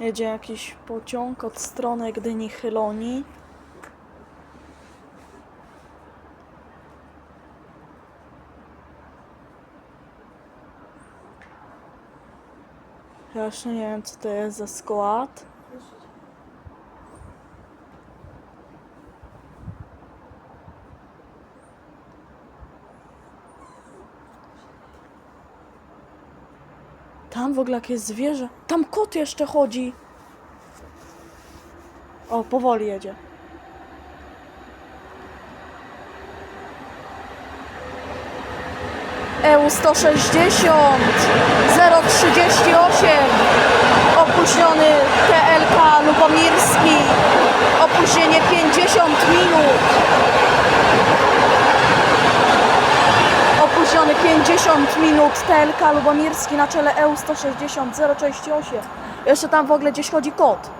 Jedzie jakiś pociąg od strony Gdyni Chyloni. Jeszcze nie wiem co to jest za skład. Tam w ogóle jakieś zwierzę. Tam kot jeszcze chodzi. O, powoli jedzie. EU 160 038 opóźniony TLK Lubomirski opóźnienie 50 minut opóźniony 50 minut TLK Lubomirski na czele EU 160 038 jeszcze tam w ogóle gdzieś chodzi kot